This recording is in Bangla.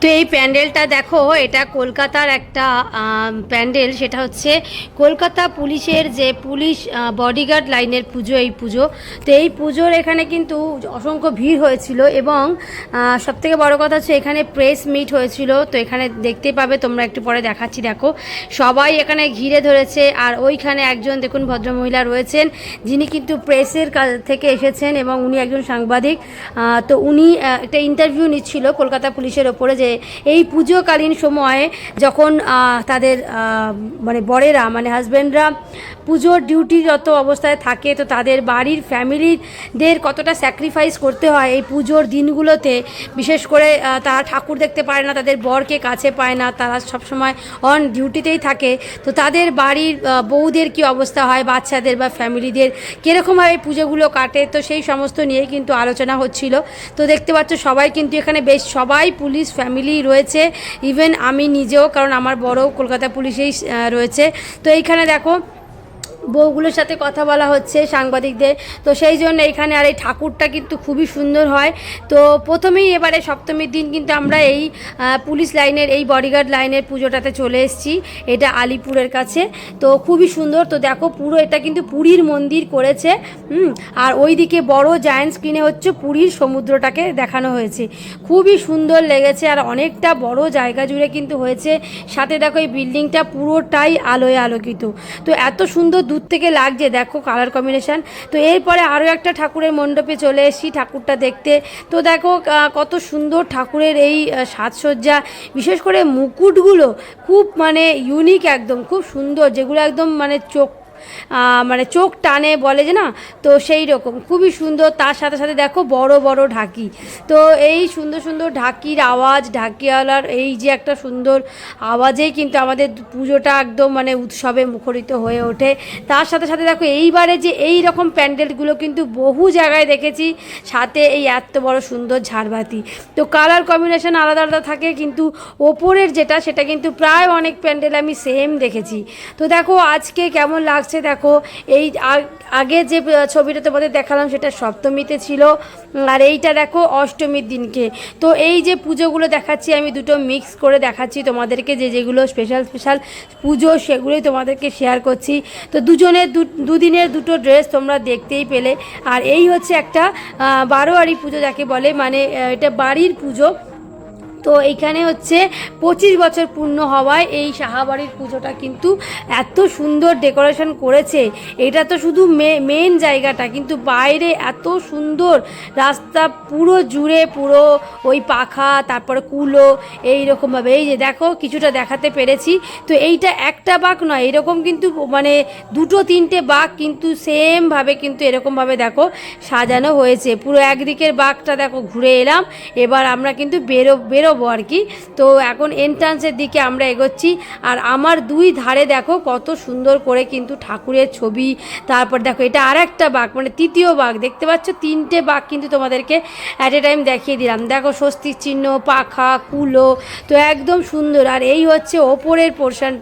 তো এই প্যান্ডেলটা দেখো, এটা কলকাতার একটা প্যান্ডেল, সেটা হচ্ছে কলকাতা পুলিশের যে পুলিশ বডিগার্ড লাইনের পুজো, এই পুজো। তো এই পুজোর এখানে কিন্তু অসংখ্য ভিড় হয়েছিল এবং সব থেকে বড় কথা হচ্ছে এখানে প্রেস মিট হয়েছিল। তো এখানে দেখতে পাবে, তোমরা একটু পরে দেখাচ্ছি, দেখো। সবাই এখানে ঘিরে ধরেছে, আর ওইখানে একজন দেখুন ভদ্রমহিলা রয়েছেন, যিনি কিন্তু প্রেসের কাছ থেকে এসেছেন এবং উনি একজন সাংবাদিক। তো উনি একটা ইন্টারভিউ নিচ্ছিল কলকাতা পুলিশের ওপরে যে এই পুজোকালীন সময়ে যখন তাদের মানে বরেরা মানে হাজব্যান্ডরা পুজোর ডিউটিরত অবস্থায় থাকে, তো তাদের বাড়ির ফ্যামিলিদের কতটা স্যাক্রিফাইস করতে হয় এই পুজোর দিনগুলোতে, বিশেষ করে তারা ঠাকুর দেখতে পারে না, তাদের বরকে কাছে পায় না, তারা সবসময় অন ডিউটিতেই থাকে, তো তাদের বাড়ির বউদের কি অবস্থা হয়, বাচ্চাদের বা ফ্যামিলিদের কীরকমভাবে পুজোগুলো কাটে, তো সেই সমস্ত নিয়েই কিন্তু আলোচনা হচ্ছিল, তো দেখতে পাচ্ছ সবাই কিন্তু এখানে বেশ, সবাই পুলিশ ফ্যামিলি রয়েছে ইভেন আমি নিজেও কারণ আমার বড় কলকাতা পুলিশেই রয়েছে। তো এইখানে দেখো বউগুলোর সাথে কথা বলা হচ্ছে সাংবাদিকদের। তো সেই জন্য এখানে আর এই ঠাকুরটা কিন্তু খুবই সুন্দর হয়। তো প্রথমেই এবারে সপ্তমীর দিন কিন্তু আমরা এই পুলিশ লাইনের, এই বডিগার্ড লাইনের পুজোটাতে চলে এসেছি। এটা আলিপুরের কাছে। তো খুবই সুন্দর। তো দেখো পুরো এটা কিন্তু পুরীর মন্দির করেছে। হুম, আর ওইদিকে বড় জায়েন্ট স্ক্রিনে হচ্ছে পুরীর সমুদ্রটাকে দেখানো হয়েছে। খুবই সুন্দর লেগেছে আর অনেকটা বড় জায়গা জুড়ে কিন্তু হয়েছে। সাথে দেখো এই বিল্ডিংটা পুরোটাই আলোয় আলোকিত। তো এত সুন্দর দূর থেকে লাগছে, দেখো কালার কম্বিনেশান তো এরপরে আরও একটা ঠাকুরের মণ্ডপে চলে এসেছি ঠাকুরটা দেখতে। তো দেখো কত সুন্দর ঠাকুরের এই সাজসজ্জা। বিশেষ করে মুকুটগুলো খুব মানে ইউনিক একদম, খুব সুন্দর, যেগুলো একদম মানে চোখ মানে চোখ টানে বলে যে না, তো সেই রকম। খুবই সুন্দর। তার সাথে সাথে দেখো বড় বড় ঢাকি। তো এই সুন্দর সুন্দর ঢাকির আওয়াজ, ঢাকিওয়ালার এই যে একটা সুন্দর আওয়াজেই কিন্তু আমাদের পুজোটা একদম মানে উৎসবে মুখরিত হয়ে ওঠে। তার সাথে সাথে দেখো এইবারে যে এই রকম প্যান্ডেলগুলো কিন্তু বহু জায়গায় দেখেছি। সাথে এই এত বড় সুন্দর ঝাড়বাতি। তো কালার কম্বিনেশন আলাদা আলাদা থাকে, কিন্তু ওপরের যেটা, সেটা কিন্তু প্রায় অনেক প্যান্ডেল আমি সেম দেখেছি। তো দেখো আজকে কেমন লাগছে দেখো। এই আগ- যে ছবিটা তোমাদের দেখালাম, সেটা সপ্তমীতে ছিল। আর এইটা দেখো, অষ্টমীর দিনকে। তো এই যে পুজোগুলো দেখাচ্ছি, আমি দুটো মিক্স করে দেখাচ্ছি তোমাদেরকে। যে যেগুলো স্পেশাল স্পেশাল পুজো, সেগুলোই তোমাদেরকে শেয়ার করছি। তো দুজনের দুদিনের দুটো ড্রেস তোমরা দেখতেই পেলে। আর এই হচ্ছে একটা বারোয়ারি পুজো যাকে বলে মানে এটা বাড়ির পুজো। তো এইখানে হচ্ছে পঁচিশ বছর পূর্ণ হওয়ায় এই সাহাবাড়ির পুজোটা কিন্তু এত সুন্দর ডেকোরেশন করেছে। এটা তো শুধু মেন জায়গাটা, কিন্তু বাইরে এত সুন্দর রাস্তা পুরো জুড়ে পুরো ওই পাখা, তারপরে কুলো এই রকমভাবে এই যে দেখো, কিছুটা দেখাতে পেরেছি। তো এইটা একটা বাঘ নয়, এরকম কিন্তু মানে দুটো তিনটে বাঘ কিন্তু সেমভাবে কিন্তু এরকমভাবে দেখো সাজানো হয়েছে। পুরো একদিকের বাঘটা দেখো, ঘুরে এলাম। এবার আমরা কিন্তু বেরো বেরো বেরোবো আর কি। তো এখন এন্ট্রান্সের দিকে আমরা এগোচ্ছি। আর আমার দুই ধারে দেখো কত সুন্দর করে কিন্তু ঠাকুরের ছবি, তারপর দেখো এটা আর একটা বাঘ মানে তৃতীয় বাঘ। দেখতে পাচ্ছ? তিনটে বাঘ কিন্তু তোমাদেরকে অ্যাট এ টাইম দেখিয়ে দিলাম। দেখো স্বস্তির চিহ্ন, পাখা, কুলো, তো একদম সুন্দর। আর এই হচ্ছে ওপরের পোর্শনটা